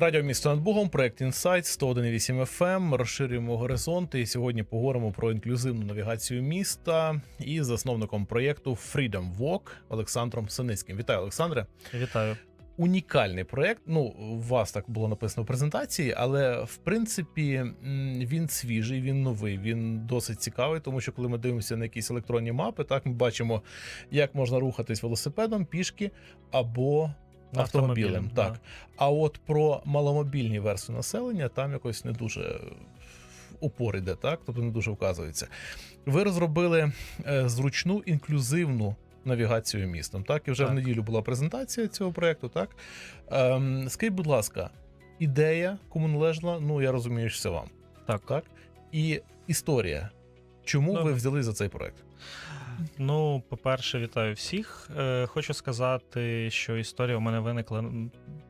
Радіо місто над Богом, проект Insight 101.8 FM. Розширюємо горизонти. І сьогодні поговоримо про інклюзивну навігацію міста із засновником проєкту Freedom Walk Олександром Синицьким. Вітаю, Олександре. Вітаю. Унікальний проєкт. Ну, у вас так було написано в презентації, але в принципі він свіжий, він новий, він досить цікавий, тому що коли ми дивимося на якісь електронні мапи, так ми бачимо, як можна рухатись велосипедом, пішки або автомобілем. Так. да. А от про маломобільні версії населення там якось не дуже упор іде, так? Тобто не дуже вказується. Ви розробили е, зручну інклюзивну навігацію містом. Так, і вже в неділю була презентація цього проекту. Так ем, скажіть, будь ласка, ідея кому належала? Ну я розумію, що це вам. Так. Так. І історія. Чому Добре. ви взяли за цей проект? Ну, по-перше, вітаю всіх. Е, хочу сказати, що історія у мене виникла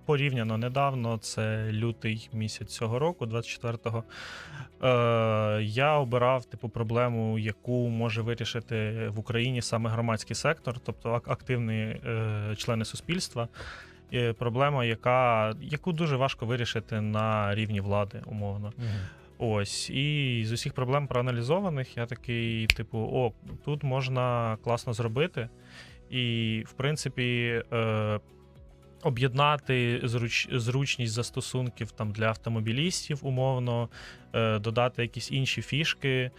порівняно недавно. Це лютий місяць цього року, 24-го. Е, я обирав типу проблему, яку може вирішити в Україні саме громадський сектор, тобто активні е, члени суспільства. Е, Проблема, яка, яку дуже важко вирішити на рівні влади, умовно. Ось, і з усіх проблем проаналізованих, я такий, типу, о, тут можна класно зробити. І, в принципі, е, об'єднати зруч, зручність застосунків там, для автомобілістів, умовно, е, додати якісь інші фішки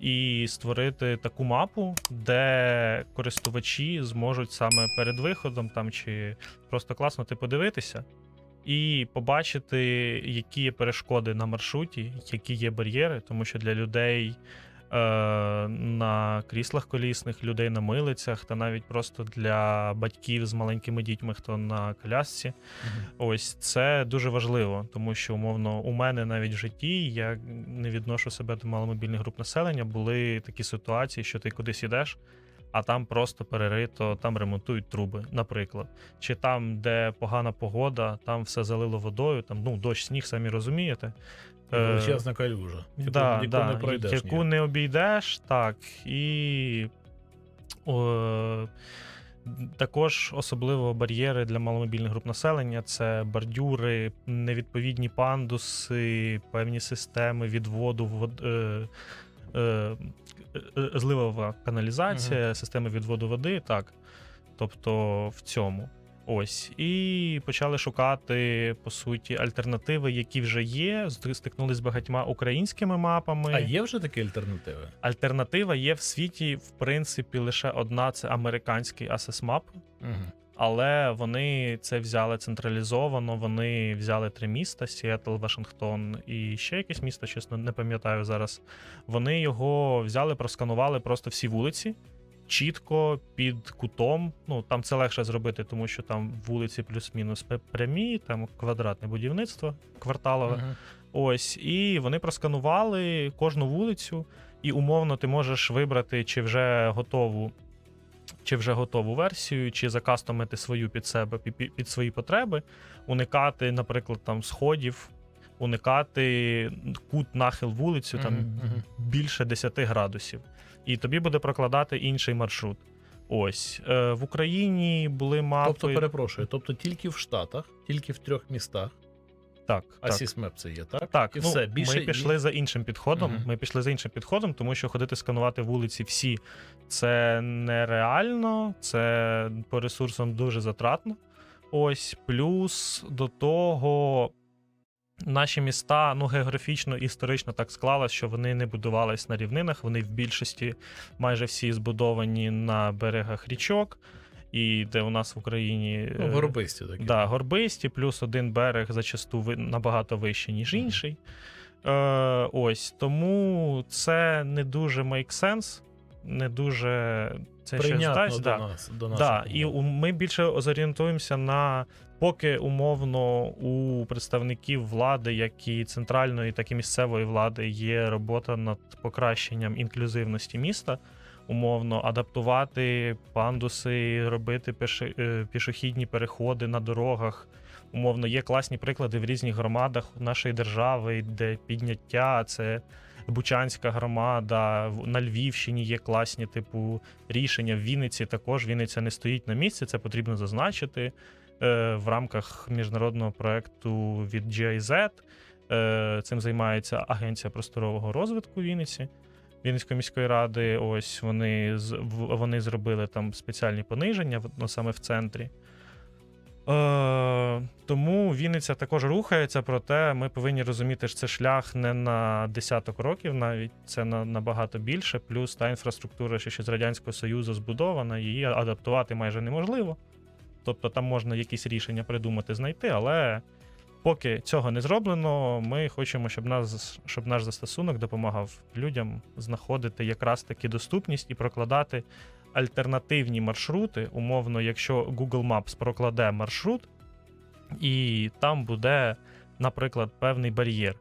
і створити таку мапу, де користувачі зможуть саме перед виходом там, чи просто класно ти подивитися і побачити, які є перешкоди на маршруті, які є бар'єри, тому що для людей е, на кріслах колісних, людей на милицях, та навіть просто для батьків з маленькими дітьми, хто на колясці, ось це дуже важливо, тому що умовно у мене навіть в житті я не відношу себе до маломобільних груп населення. Були такі ситуації, що ти кудись ідеш. А там просто перерито, там ремонтують труби, наприклад. Чи там, де погана погода, там все залило водою, там ну дощ, сніг, самі розумієте. Е, Величезна калюжа. да, яку да, не пройдеш. яку ніяк. не обійдеш, так. І о, також особливо бар'єри для маломобільних груп населення це бордюри, невідповідні пандуси, певні системи відводу вод, е, е, е, зливова каналізація, системи відводу води, так. Тобто в цьому. Ось. І почали шукати, по суті, альтернативи, які вже є. Ст- Стикнулись з багатьма українськими мапами. А є вже такі альтернативи? Альтернатива є в світі, в принципі, лише одна це американський ASSMAP, Угу. Але вони це взяли централізовано. Вони взяли три міста: Сіетл, Вашингтон і ще якесь місто, чесно, не пам'ятаю зараз. Вони його взяли, просканували просто всі вулиці. Чітко під кутом. Ну там це легше зробити, тому що там вулиці плюс-мінус прямі, там квадратне будівництво кварталове. Ось, і вони просканували кожну вулицю, і умовно ти можеш вибрати, чи вже готову, чи вже готову версію, чи закастомити свою під себе, під, свої потреби, уникати, наприклад, там сходів, уникати кут нахил вулицю там Мгм, мгм. більше 10 градусів. І тобі буде прокладати інший маршрут. Ось е, в Україні були мапи. Тобто, перепрошую, тобто тільки в Штатах, тільки в трьох містах, так, а. Сісмеп це є, так? Так, І ну, все, більше ми пішли за іншим підходом. Мгм. Ми пішли за іншим підходом, тому що ходити сканувати вулиці всі це нереально, це по ресурсам дуже затратно. Ось плюс до того. Наші міста, ну географічно історично так склалось, що вони не будувались на рівнинах. Вони в більшості майже всі збудовані на берегах річок, і де у нас в Україні Ну, е, горобисті такі. Да, горбисті, плюс один берег зачасту набагато вищий, ніж інший. Е, ось тому це не дуже make sense, не дуже це ще здасть. до Да. нас. До нас Да, і у- ми більше зорієнтуємося на поки умовно у представників влади, як і центральної, так і місцевої влади, є робота над покращенням інклюзивності міста. Умовно адаптувати пандуси, робити е, пішохідні переходи на дорогах. Умовно, є класні приклади в різних громадах нашої держави, де підняття це Бучанська громада, на Львівщині є класні, типу, рішення. В Вінниці також Вінниця не стоїть на місці, це потрібно зазначити. е, в рамках міжнародного проекту від GIZ. Е, Цим займається Агенція просторового розвитку Вінниці. Вінницької міської ради, ось вони вони зробили там спеціальні пониження ну, саме в центрі. Е, тому Вінниця також рухається, проте ми повинні розуміти, що це шлях не на десяток років, навіть це на набагато більше. Плюс та інфраструктура, що ще з Радянського Союзу збудована, її адаптувати майже неможливо. Тобто там можна якісь рішення придумати, знайти, але поки цього не зроблено, ми хочемо, щоб, нас, щоб наш застосунок допомагав людям знаходити якраз таки доступність і прокладати альтернативні маршрути. Умовно, якщо Google Maps прокладе маршрут, і там буде, наприклад, певний бар'єр.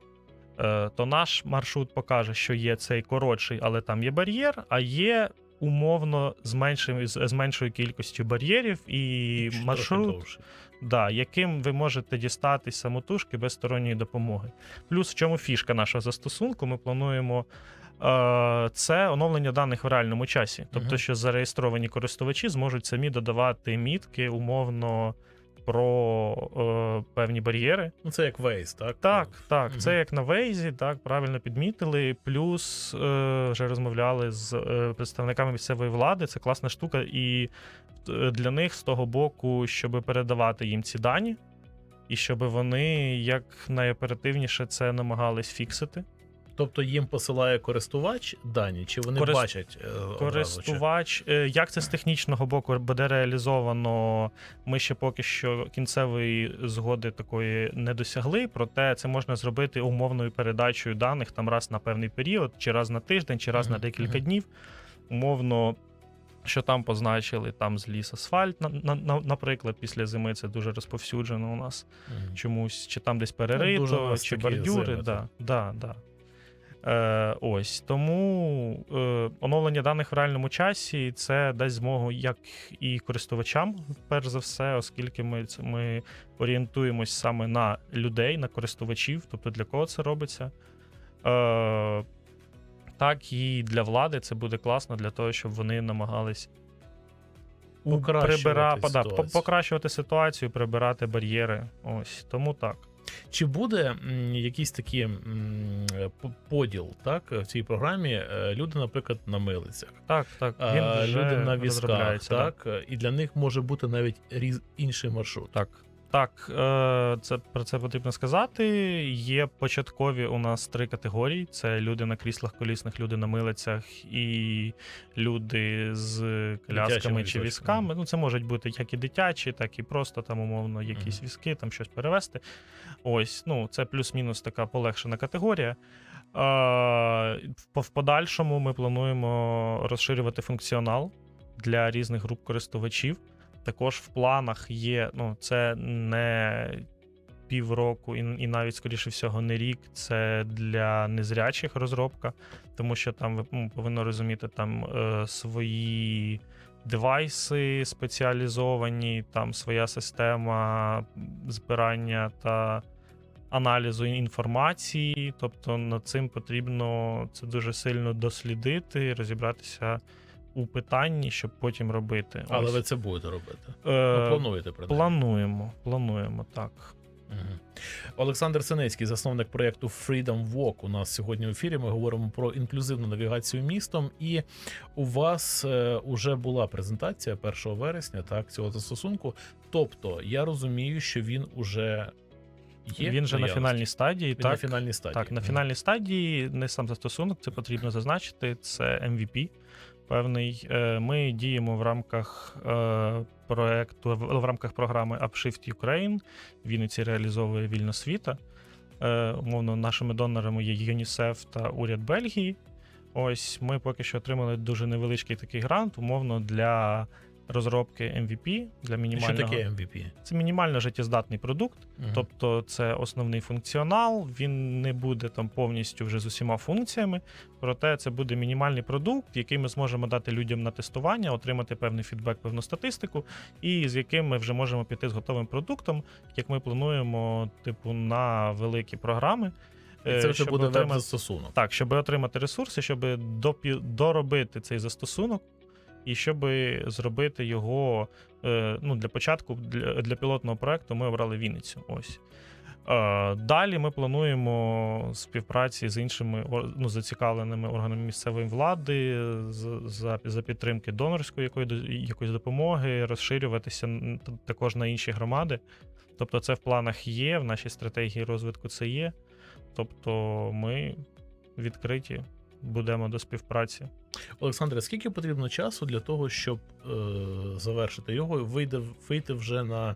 е, То наш маршрут покаже, що є цей коротший, але там є бар'єр, а є умовно з меншим, з з меншою кількістю бар'єрів, і трохи маршрут довше. да, яким ви можете дістатись самотужки без сторонньої допомоги. Плюс в чому фішка нашого застосунку, ми плануємо. е, Це оновлення даних в реальному часі. Тобто, що зареєстровані користувачі зможуть самі додавати мітки умовно про е, певні бар'єри. Ну, це як Waze, так? Так, так, Мгм. це як на Вейзі, так, правильно підмітили. Плюс е, вже розмовляли з е, представниками місцевої влади. Це класна штука, і е, для них з того боку, щоб передавати їм ці дані, і щоб вони як найоперативніше це намагались фіксити. Тобто їм посилає користувач дані, чи вони Корис- бачать е, Користувач, е, як це з технічного боку буде реалізовано, ми ще поки що кінцевої згоди такої не досягли. Проте це можна зробити умовною передачею даних там раз на певний період, чи раз на тиждень, чи раз на Мгм, декілька мгм. днів. Умовно, що там позначили, там зліз асфальт, на, на, на- наприклад, після зими це дуже розповсюджено у нас Мгм. чомусь, чи там десь Ну, перерито, нас чи бордюри. да, да, да. Е, ось тому е, оновлення даних в реальному часі це дасть змогу як і користувачам, перш за все, оскільки ми, ми орієнтуємось саме на людей, на користувачів, тобто для кого це робиться. Е, так і для влади це буде класно для того, щоб вони намагались Покращувати прибира- да, покращувати ситуацію, прибирати бар'єри. Ось тому так. Чи буде якийсь такий е, поділ так, в цій програмі? Е, Люди, наприклад, на милицях, Так, так. а, Він вже люди на візках, так, так, е, і для них може бути навіть різ... інший маршрут. Так. Так, е, це про це потрібно сказати. Є початкові у нас три категорії: це люди на кріслах колісних, люди на милицях і люди з колясками чи візками. Ну, це можуть бути як і дитячі, так і просто там, умовно, якісь візки, там щось перевести. Ось, ну, це плюс-мінус така полегшена категорія. В подальшому ми плануємо розширювати функціонал для різних груп користувачів. Також в планах є, ну, це не півроку, і, і навіть, скоріше всього, не рік. Це для незрячих розробка, тому що там ви ну, повинні розуміти там е, свої девайси спеціалізовані, там своя система збирання та аналізу інформації. Тобто над цим потрібно це дуже сильно дослідити, розібратися у питанні, щоб потім робити. Але Ось. ви це будете робити. Е, Ну, плануєте принаймні. Плануємо, плануємо так. Олександр Синецький, засновник проєкту Freedom Walk, у нас сьогодні в ефірі. Ми говоримо про інклюзивну навігацію містом. І у вас е, уже була презентація 1 вересня, так, цього застосунку. Тобто, я розумію, що він уже є. Він же на фінальній стадії. Він так, на фінальній стадії. так, на фінальній стадії не сам застосунок, це потрібно зазначити. Це MVP певний. Е, Ми діємо в рамках е, проекту, в рамках програми Upshift Ukraine. Вінниці реалізовує вільна світа. Е, Умовно, нашими донорами є ЮНІСЕФ та уряд Бельгії. Ось ми поки що отримали дуже невеличкий такий грант, умовно, для розробки MVP, для Що таке MVP? Це мінімально життєздатний продукт. Мгм. Тобто це основний функціонал, він не буде там повністю вже з усіма функціями, проте це буде мінімальний продукт, який ми зможемо дати людям на тестування, отримати певний фідбек, певну статистику, і з яким ми вже можемо піти з готовим продуктом, як ми плануємо, типу, на великі програми. І е, це вже буде отримати- веб-застосунок. так, щоб отримати ресурси, щоб допі... доробити цей застосунок І щоб зробити його е, ну, для початку, для, для пілотного проекту, ми обрали Вінницю. Ось. Е, Далі ми плануємо співпраці з іншими ну, зацікавленими органами місцевої влади за, за підтримки донорської якої, якоїсь допомоги, розширюватися також на інші громади. Тобто, це в планах є, в нашій стратегії розвитку це є. Тобто, ми відкриті будемо до співпраці. Олександре, скільки потрібно часу для того, щоб е, завершити його і вийде, вийти вже на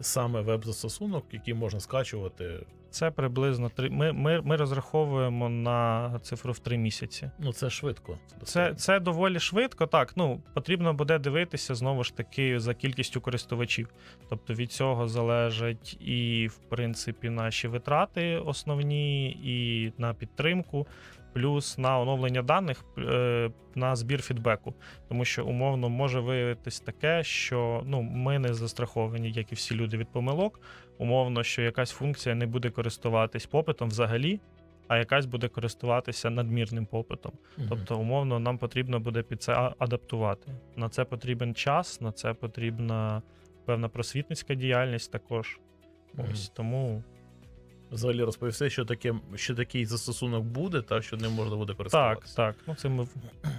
саме веб-застосунок, який можна скачувати? Це приблизно три. Ми, ми, ми розраховуємо на цифру в три місяці. Ну, це швидко. Це, це доволі швидко. Так, ну потрібно буде дивитися знову ж таки за кількістю користувачів. Тобто від цього залежать і, в принципі, наші витрати основні, і на підтримку, плюс на оновлення даних, е, на збір фідбеку. Тому що умовно може виявитись таке, що ну ми не застраховані, як і всі люди від помилок. Умовно, що якась функція не буде користуватись попитом взагалі. А якась буде користуватися надмірним попитом. Мгм. Тобто, умовно, нам потрібно буде під це адаптувати. На це потрібен час, на це потрібна певна просвітницька діяльність також. Мгм. Ось тому взагалі розповісти, що таке, що такий застосунок буде, так що ним можна буде користуватися. так. так. Ну це ми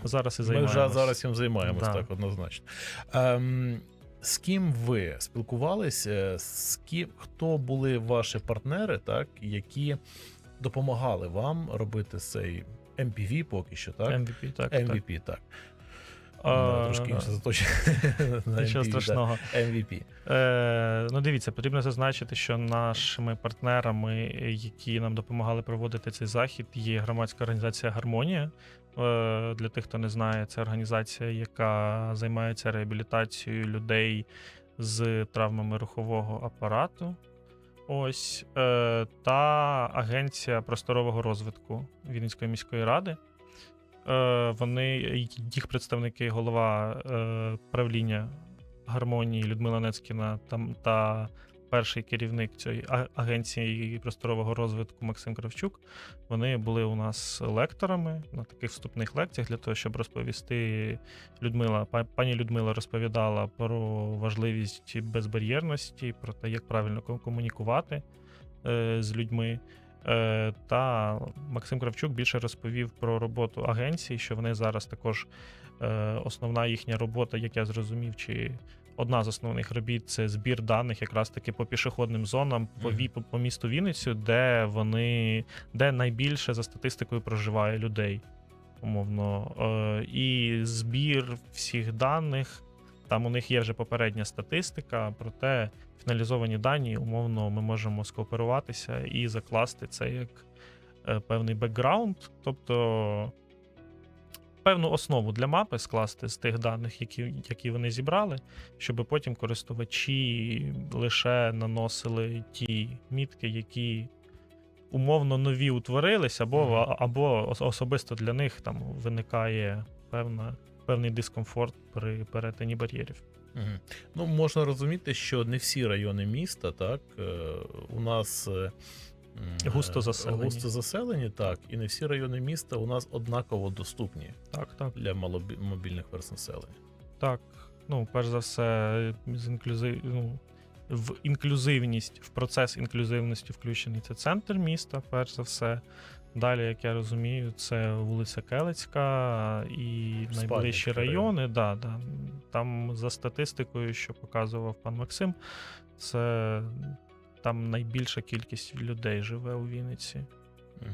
зараз і займаємося. Ми вже зараз цим займаємось, Да. так, однозначно. Ем, з ким ви спілкувалися? З ким, хто були ваші партнери, так, які допомагали вам робити цей MPV поки що, так? MVP, так. так. MVP, так. А, Да, трошки інше заточення. на Нічого MPV, да. страшного. MVP. Е, ну, дивіться, потрібно зазначити, що нашими партнерами, які нам допомагали проводити цей захід, є громадська організація Гармонія. Е, для тих, хто не знає, це організація, яка займається реабілітацією людей з травмами рухового апарату. Ось е, та агенція просторового розвитку Вінницької міської ради. Е, вони, їх представники, голова е, правління гармонії Людмила Нецькіна там та перший керівник цієї агенції просторового розвитку Максим Кравчук. Вони були у нас лекторами на таких вступних лекціях для того, щоб розповісти Людмила. па- Пані Людмила розповідала про важливість безбар'єрності, про те, як правильно комунікувати е, з людьми. Е, Та Максим Кравчук більше розповів про роботу агенції, що вони зараз також е, основна їхня робота, як я зрозумів, чи одна з основних робіт це збір даних якраз таки по пішохідним зонам по. По, по місту Вінницю, де вони де найбільше за статистикою проживає людей. Умовно. Е, і збір всіх даних. Там у них є вже попередня статистика, проте фіналізовані дані, умовно, ми можемо скооперуватися і закласти це як е, певний бекграунд, тобто певну основу для мапи скласти з тих даних, які, які вони зібрали, щоб потім користувачі лише наносили ті мітки, які умовно нові утворились, або, або особисто для них там виникає певна, певний дискомфорт при перетині бар'єрів. Угу. Ну, можна розуміти, що не всі райони міста, так, е, у нас е, Густо е, заселені. густо заселені, так, і не всі райони міста у нас однаково доступні Так, так. для маломобільних верст населення. Так, ну, перш за все, з інклюзив... ну, в інклюзивність, в процес інклюзивності включений це центр міста, перш за все. Далі, як я розумію, це вулиця Келецька і найближчі райони. Да, да. Там за статистикою, що показував пан Максим, це там найбільша кількість людей живе у Вінниці.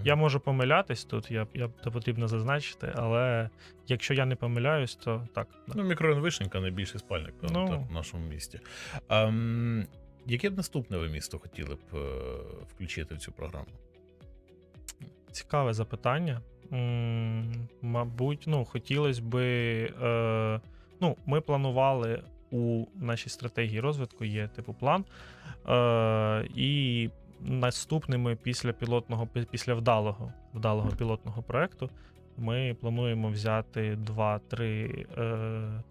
Я можу помилятись тут, я, я це потрібно зазначити, але якщо я не помиляюсь, то так. да. Ну, мікрорайон Вишенька найбільший спальник певно, Ну. так, в нашому місті. А, яке б наступне ви місто хотіли б е, включити в цю програму? Цікаве запитання. М, Мабуть, ну, хотілося би. Е, ну, ми планували у нашій стратегії розвитку є типу план. Е, і наступними після пілотного, після вдалого, вдалого пілотного проекту ми плануємо взяти два-три. Е,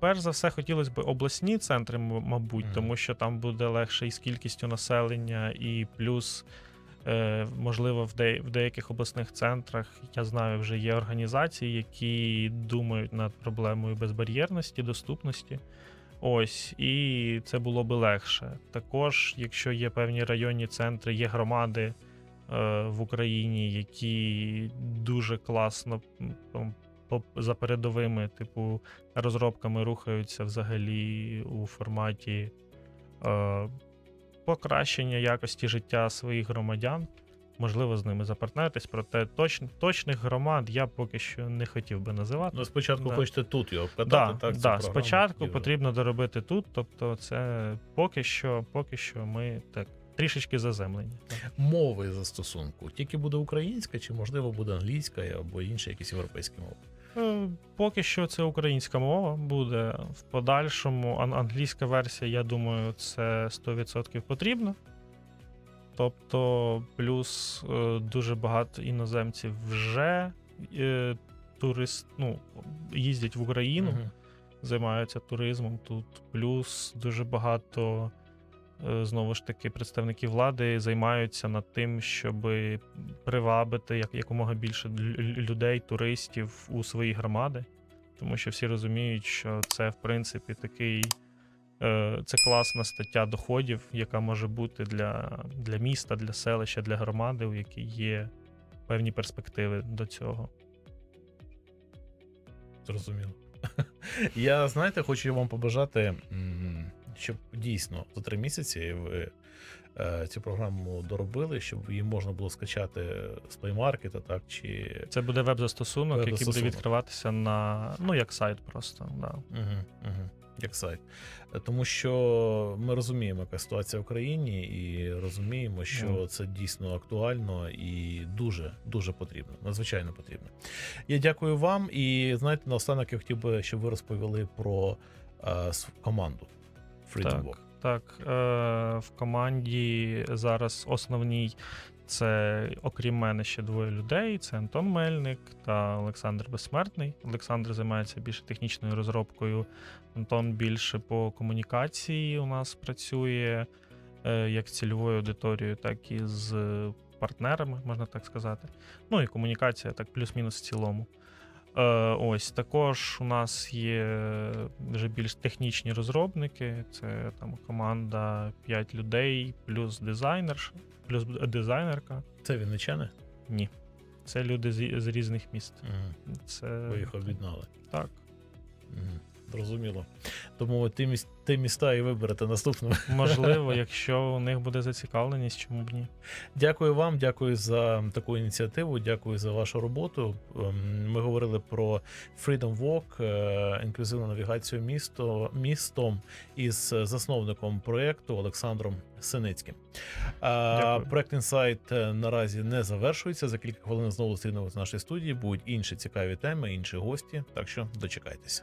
перш за все, хотілося б обласні центри, мабуть, тому що там буде легше і з кількістю населення, і плюс Е, Можливо, в, де, в деяких обласних центрах я знаю, вже є організації, які думають над проблемою безбар'єрності, доступності. Ось, і це було би легше. Також, якщо є певні районні центри, є громади е, в Україні, які дуже класно за передовими, типу, розробками рухаються взагалі у форматі е, покращення якості життя своїх громадян. Можливо, з ними запартнеритись, проте точ, точних громад я поки що не хотів би називати. Ну, спочатку Да. хочете тут його Да, так? да, спочатку потрібно доробити тут. Тобто, це поки що, поки що ми так трішечки заземлені. мови застосунку. Тільки буде українська, чи можливо буде англійська або інші якісь європейські мови. Е, Поки що це українська мова буде. В подальшому ан- англійська версія, я думаю, це 100% потрібно. Тобто, плюс е, дуже багато іноземців вже е, турист, ну, їздять в Україну. Мгм. займаються туризмом тут. Плюс дуже багато е, знову ж таки представників влади займаються над тим, щоб привабити як, якомога більше лю- лю- людей, туристів у свої громади. Тому що всі розуміють, що це в принципі такий. Е, Це класна стаття доходів, яка може бути для, для міста, для селища, для громади, у якій є певні перспективи до цього. Зрозуміло. Я, знаєте, хочу вам побажати, щоб дійсно за три місяці ви е, цю програму доробили, щоб її можна було скачати з Play Market, так, чи Це буде веб-застосунок, який буде відкриватися на ну як сайт просто. Да. Угу, угу. Як сайт. Тому що ми розуміємо, яка ситуація в країні, і розуміємо, що це дійсно актуально і дуже дуже потрібно. Надзвичайно потрібно. Я дякую вам. І знаєте, наостанок я хотів би, щоб ви розповіли про е, команду Freedom Walk. Так, так. Е, в команді зараз основній це, окрім мене, ще двоє людей: це Антон Мельник та Олександр Безсмертний. Олександр займається більше технічною розробкою. Антон більше по комунікації у нас працює е, як з цільовою аудиторією, так і з партнерами, можна так сказати. Ну і комунікація так плюс-мінус в цілому. Е, ось також у нас є вже більш технічні розробники. Це там команда 5 людей, плюс дизайнер, плюс дизайнерка. Це вінничани? Ні. Це люди з, з різних міст. Угу. Це Ви їх об'єднали. так. Угу. Зрозуміло. Тому ті, міс- ті міста і виберете наступними. Можливо, якщо у них буде зацікавленість, чому б ні. Дякую вам, дякую за таку ініціативу, дякую за вашу роботу. Ем, Ми говорили про Freedom Walk, е, інклюзивну навігацію місто, містом із засновником проєкту Олександром Синицьким. Дякую. Проект інсайт е, наразі не завершується. За кілька хвилин знову зустрінемось в нашій студії. Будуть інші цікаві теми, інші гості. Так що дочекайтеся.